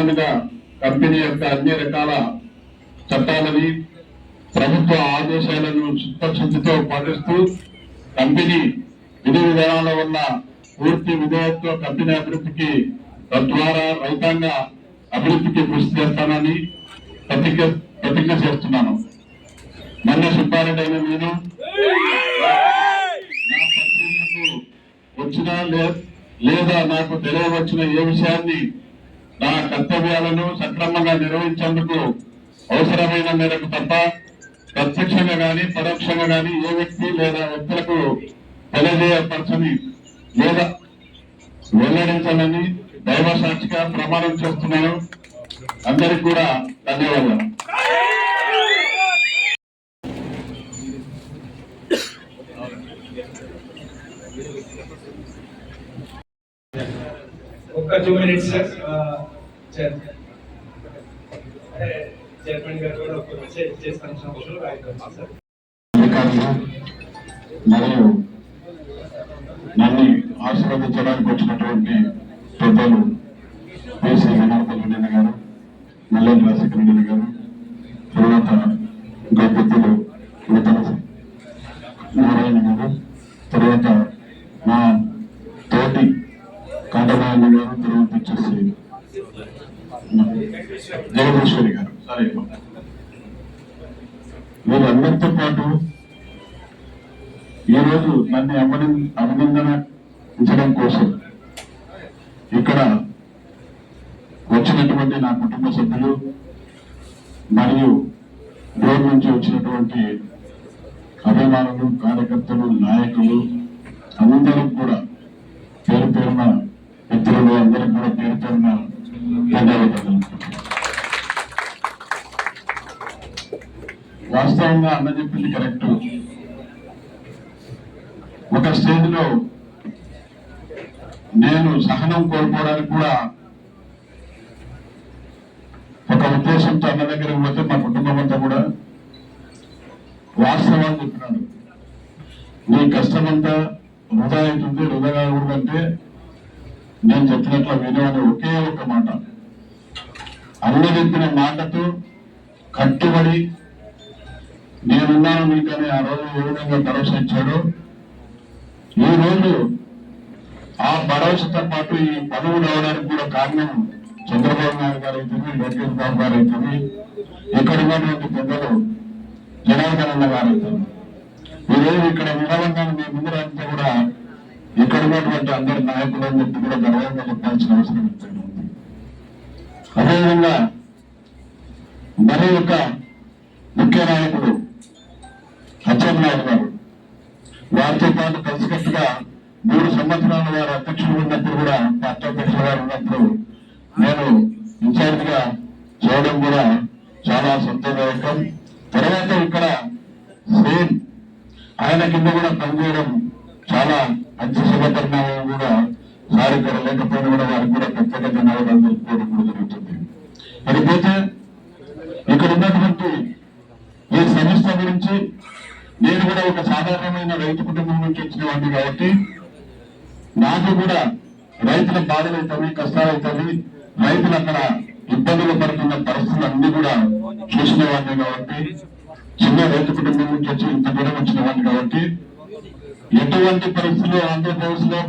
విధాలుగా కంపెనీ యొక్క అన్ని రకాల చట్టాలని ప్రభుత్వ ఆదేశాలను చిత్తశుద్ధితో పాటిస్తూ కంపెనీ విధి విధానాల వల్ల పూర్తి విధేయతతో కంపెనీ అభివృద్ధికి తద్వారా రైతాంగ అభివృద్ధికి కృషి చేస్తానని ప్రతిజ్ఞ ప్రతిజ్ఞ చేస్తున్నాను. మొన్న సుబ్బారెడ్డి అయిన నేను నా వచ్చిన లేదా నాకు తెలియవచ్చిన ఏ విషయాన్ని నా కర్తవ్యాలను సక్రమంగా నిర్వహించేందుకు అవసరమైన మేరకు తప్ప ప్రత్యక్షంగా గాని పరోక్షంగా గాని ఏ వ్యక్తి లేదా వ్యక్తులకు తెలియజేయపరచని లేదా వెల్లడించాలని దైవ సాక్షిగా ప్రమాణం చేస్తున్నాను. అందరికి కూడా ధన్యవాదాలు. ఒక్క టూ మినిట్స్ సార్ చైర్మన్ గారు కూడా ఒక మెసేజ్ చేస్తాను సార్. మరియు నన్ను ఆశీర్వదించడానికి వచ్చినటువంటి పెద్దలు బీసీ జనార్దన్ రెడ్డి గారు మల్లెల రాజశేఖర రెడ్డి గారు తర్వాత ఇంకా జగదీశ్వరి గారు సరే వీరందరితో పాటు ఈ రోజు నన్ను అభిన అభినందనించడం కోసం ఇక్కడ వచ్చినటువంటి నా కుటుంబ సభ్యులు మరియు దూరం నుంచి వచ్చినటువంటి అభిమానులు కార్యకర్తలు నాయకులు అందరూ కూడా పేరు పేరున మిత్రులు అందరూ కూడా పేరు పేరున ధన్యవాదాలు. వాస్తవంగా అన్న చెప్పింది కరెక్ట్. ఒక స్టేజ్లో నేను సహనం కోల్పోవడానికి కూడా ఒక ఉద్దేశంతో అన్న దగ్గరికి పోతే మా కుటుంబం అంతా కూడా వాస్తవాన్ని చెప్పినాడు నీ కష్టమంతా వృధా అవుతుంది వృధా కాకూడదంటే నేను చెప్పినట్లు వినేవాడు ఒకే ఒక మాట. అన్న చెప్పిన మాటతో కట్టుబడి నేనున్నాను మీకని ఆ రోజు ఏ విధంగా భరోసా ఇచ్చాడు ఈ రోజు ఆ భరోసాతో పాటు ఈ పదవి రావడానికి కూడా కారణం చంద్రబాబు నాయుడు గారు అవుతుంది లోకేష్ బాబు గారు అవుతుంది ఇక్కడ ఉన్నటువంటి పెద్దలు జనార్దన్ అన్న గారు అవుతుంది ఈరోజు ఇక్కడ నిలవంగానే మీ ముందరంతా కూడా ఇక్కడ ఉన్నటువంటి అందరి నాయకులు అని చెప్పి కూడా గర్వంగా చెప్పాల్సిన అవసరం ఎంతైనా ఉంది. అదేవిధంగా మరి యొక్క ముఖ్య నాయకుడు అచ్చెన్నాయుడు గారు. వారితో పాటు కలిసికట్టుగా మూడు సంవత్సరాల వారు అధ్యక్షులు ఉన్నప్పుడు కూడా పార్టీ అధ్యక్షుల వారు ఉన్నప్పుడు నేను ఇన్ఛార్జ్గా చేయడం కూడా చాలా సంతోషదాయకం. తర్వాత ఇక్కడ సేమ్ ఆయన కింద కూడా పనిచేయడం చాలా మంచి శుభపరిణామం కూడా సార్ ఇక్కడ లేకపోయినా కూడా వారికి కూడా ప్రత్యేక ధన్యవాదాలు తెలుపుకోవడం కూడా జరుగుతుంది. మరిపోతే ఇక్కడ ఉన్నటువంటి ఈ సంస్థ గురించి నేను కూడా ఒక సాధారణమైన రైతు కుటుంబం నుంచి వచ్చిన వాడిని కాబట్టి నాకు కూడా రైతుల బాధలు అవుతాయి కష్టాలు అవుతాయి రైతులు అక్కడ ఇబ్బందులు పడుతున్న పరిస్థితులు అన్ని కూడా చూసిన వాడిని కాబట్టి చిన్న రైతు కుటుంబం నుంచి వచ్చి ఇంత దూరం వచ్చిన వాడిని కాబట్టి ఎటువంటి పరిస్థితుల్లో ఆంధ్రప్రదేశ్లో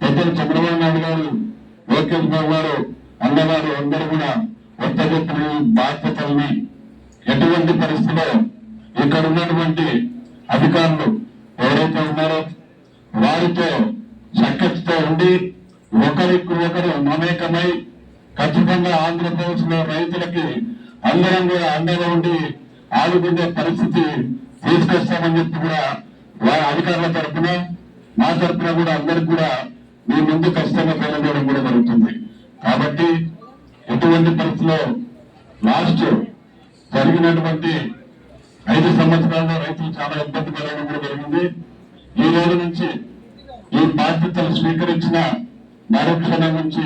పెద్దలు చంద్రబాబు నాయుడు గారు లోకేష్ బాబు గారు అన్నగారు అందరూ కూడా ఒత్తగొత్తులు బాధ్యతల్ని ఎటువంటి పరిస్థితిలో ఇక్కడ ఉన్నటువంటి అధికారులు ఎవరైతే ఉన్నారో వారితో సఖ్యతతో ఉండి ఒకరికి ఒకరు మమేకమై ఖచ్చితంగా ఆంధ్రప్రదేశ్లో రైతులకి అందరం కూడా అండగా ఉండి ఆదుకునే పరిస్థితి తీసుకొస్తామని చెప్పి కూడా వారి అధికారుల తరఫున మా తరఫున కూడా అందరికి కూడా మీ ముందు ఖచ్చితంగా తెలియజేయడం కూడా జరుగుతుంది. కాబట్టి ఎటువంటి పరిస్థితిలో లాస్ట్ జరిగినటువంటి ఐదు సంవత్సరాల్లో రైతులు చాలా ఇబ్బంది పడడం కూడా జరిగింది. ఈ రోజు నుంచి ఈ బాధ్యతలు స్వీకరించిన మరుక్షణం నుంచి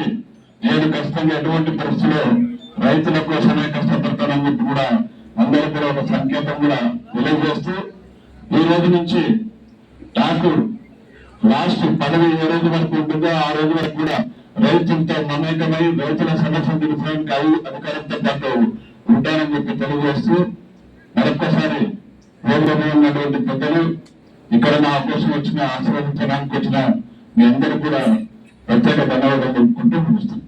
నేను ఖచ్చితంగా ఎటువంటి పరిస్థితిలో రైతుల కోసమే కష్టపడతానని చెప్పి కూడా అందరికీ కూడా ఒక సంకేతం కూడా తెలియజేస్తూ ఈ రోజు నుంచి నాకు లాస్ట్ పదవి ఏ రోజు వరకు ఉంటుందో ఆ రోజు వరకు కూడా రైతులతో మమేకమై రైతుల సమస్యలు తెలుసుకోవడానికి అధికారంతో పాటు ఉంటానని చెప్పి తెలియజేస్తూ మరొక్కసారి వేదికపై ఉన్నటువంటి పెద్దలు ఇక్కడ నా కోసం వచ్చిన ఆశీర్వదించడానికి వచ్చిన మీ అందరూ కూడా ప్రత్యేక ధన్యవాదాలు తెలుపుకుంటూ ముగిస్తున్నాను.